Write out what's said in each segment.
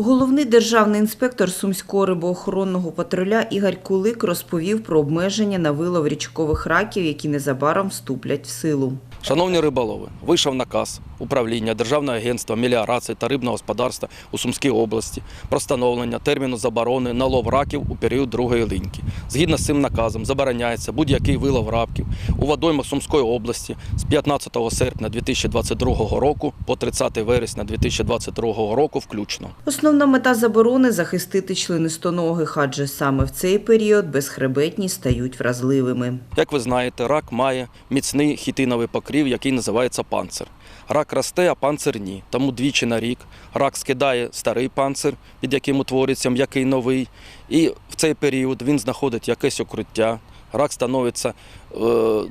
Головний державний інспектор Сумського рибоохоронного патруля Ігор Кулик розповів про обмеження на вилов річкових раків, які незабаром вступлять в силу. Шановні риболови, вийшов наказ управління Державного агентства меліорації та рибного господарства у Сумській області про встановлення терміну заборони на лов раків у період другої линьки. Згідно з цим наказом забороняється будь-який вилов раків у водоймах Сумської області з 15 серпня 2022 року по 30 вересня 2022 року включно. Основна мета заборони захистити членистоногих, адже саме в цей період безхребетні стають вразливими. Як ви знаєте, рак має міцний хітиновий покрів, який називається панцир. Рак росте, а панцир ні. Тому двічі на рік рак скидає старий панцир, під яким утворюється м'який новий. І в цей період він знаходить якесь укриття. Рак становиться е,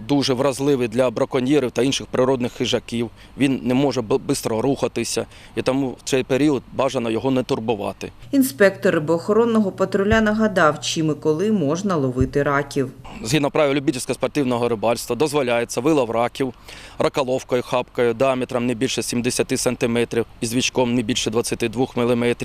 дуже вразливий для браконьєрів та інших природних хижаків. Він не може швидко рухатися, і тому в цей період бажано його не турбувати. Інспектор рибоохоронного патруля нагадав, чим і коли можна ловити раків. Згідно правил любительського спортивного рибальства дозволяється вилов раків раколовкою, хапкою діаметром не більше 70 см і з вічком не більше 22 мм,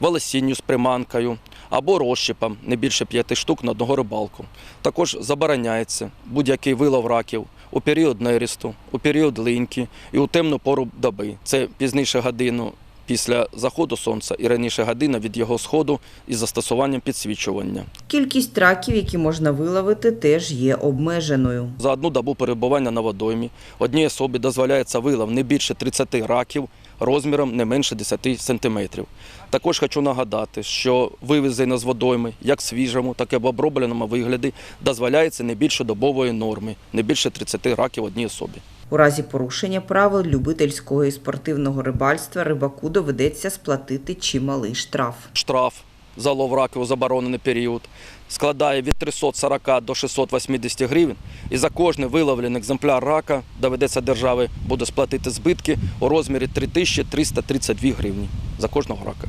волосінню з приманкою або розщепом не більше 5 штук на одного рибалку. Також забороняється будь-який вилов раків у період нерісту, у період линьки і у темну пору доби. Це пізніше годину після заходу сонця і раніше година від його сходу із застосуванням підсвічування. Кількість раків, які можна виловити, теж є обмеженою. За одну добу перебування на водоймі одній особі дозволяється вилов не більше 30 раків розміром не менше 10 сантиметрів. Також хочу нагадати, що вивезення з водойми як свіжому, так і в обробленому вигляді дозволяється не більше добової норми, не більше 30 раків одній особі. У разі порушення правил любительського і спортивного рибальства рибаку доведеться сплатити чималий штраф. Штраф за лов раків у заборонений період складає від 340 до 680 гривень. І за кожний виловлений екземпляр рака доведеться державі буде сплатити збитки у розмірі 3332 гривні за кожного рака.